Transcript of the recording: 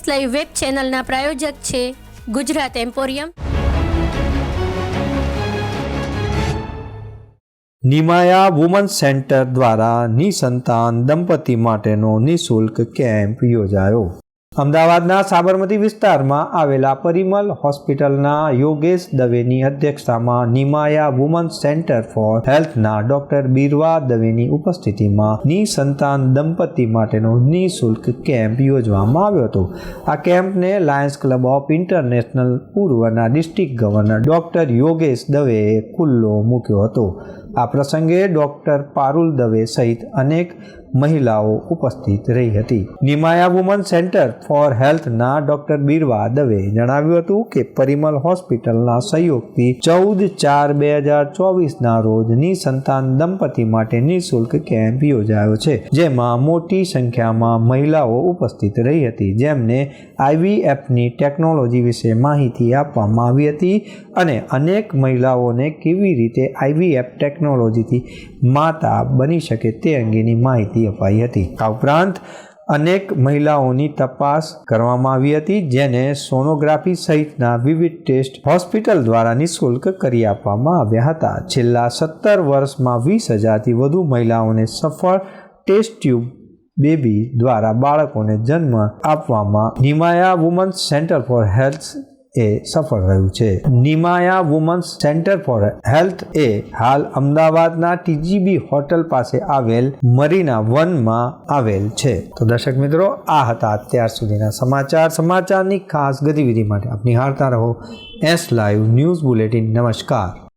S live web ચેનલના પ્રાયોજક છે Gujarat emporium. Nimaya woman centre દ્વારા નિસંતાન દંપતી માટેનો નિઃશુલ્ક કેમ્પ યોજાયો. અમદાવાદના સાબરમતી વિસ્તારમાં આવેલા પરિમલ હોસ્પિટલના યોગેશ દવેની અધ્યક્ષતામાં નિમાયા વુમન્સ સેન્ટર ફોર હેલ્થના ડોક્ટર બીરવા દવેની ઉપસ્થિતિમાં નિસંતાન દંપતી માટેનો નિઃશુલ્ક કેમ્પ યોજવામાં આવ્યો હતો. આ કેમ્પને લાયન્સ ક્લબ ઓફ ઇન્ટરનેશનલ પૂર્વના ડિસ્ટ્રિક્ટ ગવર્નર ડોક્ટર યોગેશ દવેએ ખુલ્લો મૂક્યો હતો. આ પ્રસંગે ડોક્ટર પારુલ દવે સહિત અનેક મહિલાઓ ઉપસ્થિત રહી હતી. નિમાયા વુમન સેન્ટર ફોર હેલ્થના ડોક્ટર બીરવા દવે જણાવ્યું હતું કે પરિમલ હોસ્પિટલના સહયોગથી ચૌદ ચાર બે હજાર ચોવીસના રોજ નિસંતાન દંપતી માટે નિઃશુલ્ક કેમ્પ યોજાયો છે, જેમાં મોટી સંખ્યામાં મહિલાઓ ઉપસ્થિત રહી હતી. જેમને આઈવીએફની ટેકનોલોજી વિશે માહિતી આપવામાં આવી હતી અને અનેક મહિલાઓને કેવી રીતે આઈવીએફ ટેકનોલોજીથી માતા બની શકે તે અંગેની માહિતી અપાઈ હતી. આ ઉપરાંત અનેક મહિલાઓની તપાસ કરવામાં આવી હતી, જેને સોનોગ્રાફી સહિતના વિવિધ ટેસ્ટ હોસ્પિટલ દ્વારા નિઃશુલ્ક કરી આપવામાં આવ્યા હતા. છેલ્લા સત્તર વર્ષમાં વીસ હજારથી વધુ મહિલાઓને સફળ ટેસ્ટ ટ્યુબ બેબી દ્વારા બાળકોને જન્મ આપવામાં Nimaya women's centre for health એ સફળ રહ્યું છે. Nimaya women's centre for health એ હાલ અમદાવાદના ટીજીબી હોટલ પાસે આવેલ મરીના વનમાં આવેલ છે. તો દર્શક મિત્રો, આ હતા અત્યાર સુધીના સમાચાર. સમાચારની ખાસ ગતિવિધિ માટે આપ નિહાળતા રહો. એસ લાઈવ ન્યૂઝ બુલેટિન નમસ્કાર.